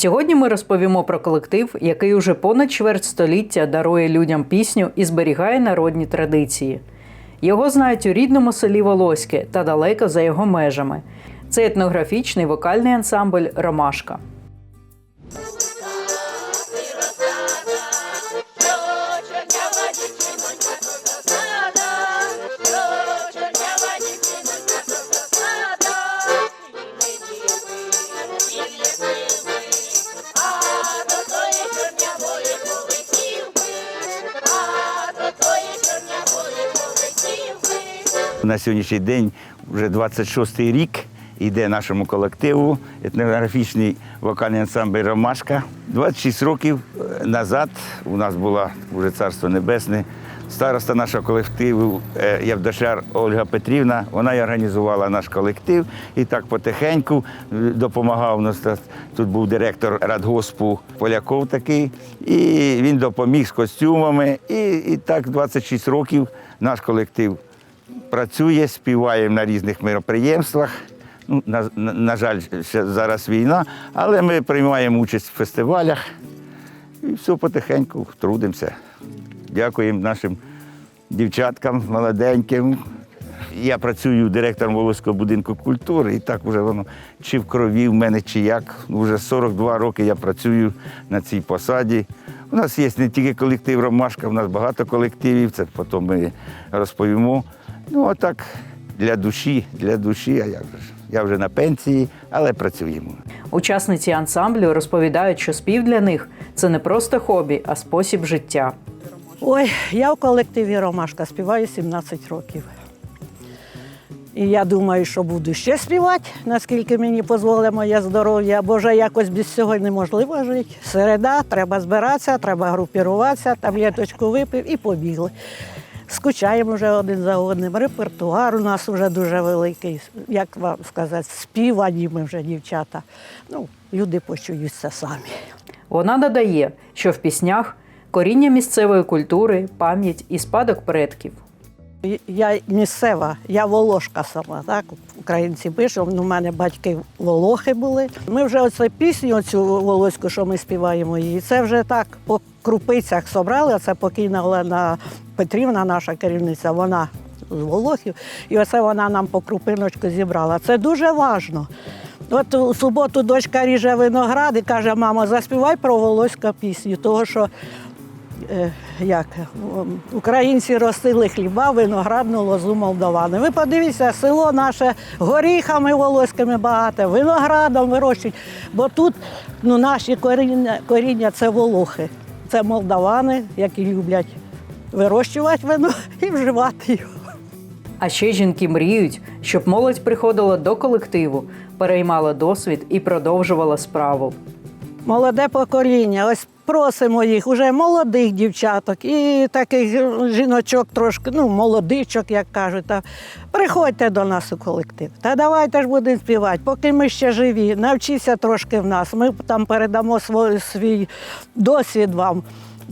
Сьогодні ми розповімо про колектив, який уже понад чверть століття дарує людям пісню і зберігає народні традиції. Його знають у рідному селі Волоське та далеко за його межами. Це етнографічний вокальний ансамбль Ромашка. На сьогоднішній день вже 26-й рік йде нашому колективу етнографічний вокальний ансамбль Ромашка. 26 років е, назад у нас була вже царство небесне. Староста нашого колективу е, Явдошар Ольга Петрівна, вона і організувала наш колектив і так потихеньку е, допомагав нас. Тут був директор радгоспу Поляков такий, і він допоміг з костюмами. І, і так 26 років наш колектив працює, співаємо на різних мероприємствах. Ну, на, на, на жаль, ще зараз війна, але ми приймаємо участь в фестивалях і все потихеньку трудимося. Дякуємо нашим дівчаткам молоденьким. Я працюю директором Волоського будинку культури, і так вже воно чи в крові в мене, чи як. Вже 42 роки я працюю на цій посаді. У нас є не тільки колектив Ромашка, у нас багато колективів, це потім ми розповімо. Ну, а так, для душі, для душі, а як же ж? Я вже на пенсії, але працюємо. Учасниці ансамблю розповідають, що спів для них це не просто хобі, а спосіб життя. Ой, я в колективі Ромашка співаю 17 років. І я думаю, що буду ще співати, наскільки мені дозволить моє здоров'я, бо вже якось без цього неможливо жити. Середа, треба збиратися, треба групіруватися, таблеточку випив і побігли. Скучаємо вже один за одним. Репертуар у нас вже дуже великий. Як вам сказати, співані ми вже дівчата. Ну, люди почуються самі. Вона додає, що в піснях коріння місцевої культури, пам'ять і спадок предків. Я місцева, я волошка сама, так? Українці пишуть, ну, у мене батьки волохи були. Ми вже оцю пісню, оцю волоську, що ми співаємо її, це вже так по крупицях собрали. Це покійна Олена Петрівна, наша керівниця, вона з Волохів. І оце вона нам по крупиночку зібрала. Це дуже важливо. От у суботу дочка ріже виноград і каже, мамо, заспівай про волоську пісню, того що як українці ростили хліба, виноградну лозу молдавани. Ви подивіться, село наше горіхами волоськими багате, виноградом вирощують. Бо тут ну, наші коріння, коріння це волохи, це молдавани, які люблять вирощувати вино і вживати його. А ще жінки мріють, щоб молодь приходила до колективу, переймала досвід і продовжувала справу. Молоде покоління. Ось просимо їх, уже молодих дівчаток і таких жіночок трошки, ну, молодичок, як кажуть. Та, приходьте до нас у колектив. Та давайте ж будемо співати, поки ми ще живі. Навчіться трошки в нас. Ми там передамо свій, свій досвід вам.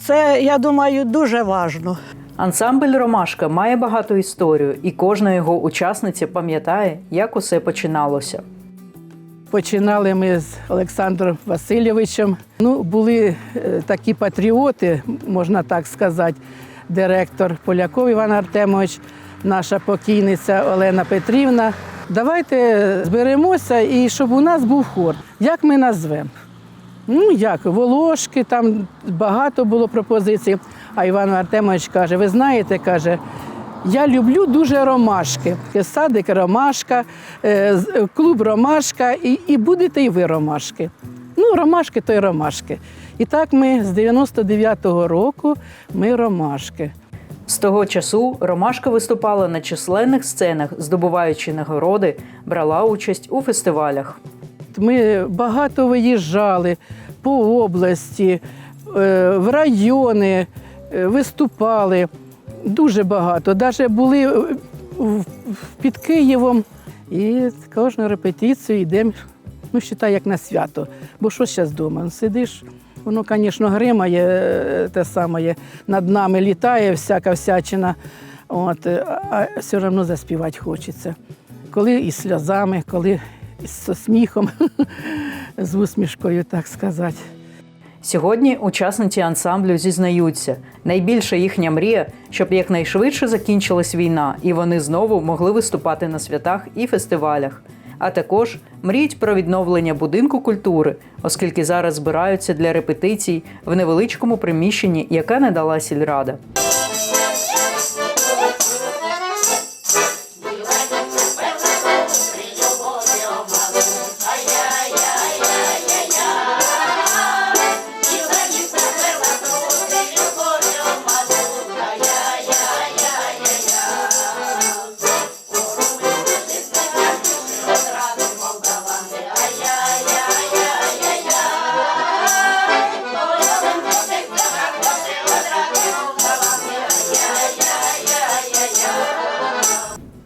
Це, я думаю, дуже важливо. Ансамбль Ромашка має багату історію, і кожна його учасниця пам'ятає, як усе починалося. Починали ми з Олександром Васильовичем. Ну, були е, такі патріоти, можна так сказати, директор Поляков Іван Артемович, наша покійниця Олена Петрівна. Давайте зберемося і щоб у нас був хор. Як ми назвемо? Ну, як, волошки, там багато було пропозицій. А Іван Артемович каже: ви знаєте, каже, я люблю дуже ромашки. Садик ромашка, е, е, клуб ромашка, і, і будете і ви ромашки. Ну, ромашки то й ромашки. І так ми з 99-го року ми ромашки. З того часу Ромашка виступала на численних сценах, здобуваючи нагороди, брала участь у фестивалях. Ми багато виїжджали по області, е, в райони, виступали. Дуже багато. Навіть були е, під Києвом і кожну репетицію йдемо, ну, вважай, як на свято. Бо що зараз вдома? Сидиш, воно, звісно, гримає е, те саме, над нами літає всяка всячина. От, е, а все одно заспівати хочеться. Коли із сльозами, коли із сміхом. з усмішкою, так сказати. Сьогодні учасниці ансамблю зізнаються, найбільша їхня мрія, щоб якнайшвидше закінчилась війна, і вони знову могли виступати на святах і фестивалях. А також мріють про відновлення будинку культури, оскільки зараз збираються для репетицій в невеличкому приміщенні, яке надала сільрада.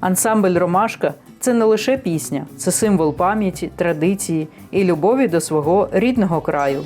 Ансамбль Ромашка це не лише пісня, це символ пам'яті, традиції і любові до свого рідного краю.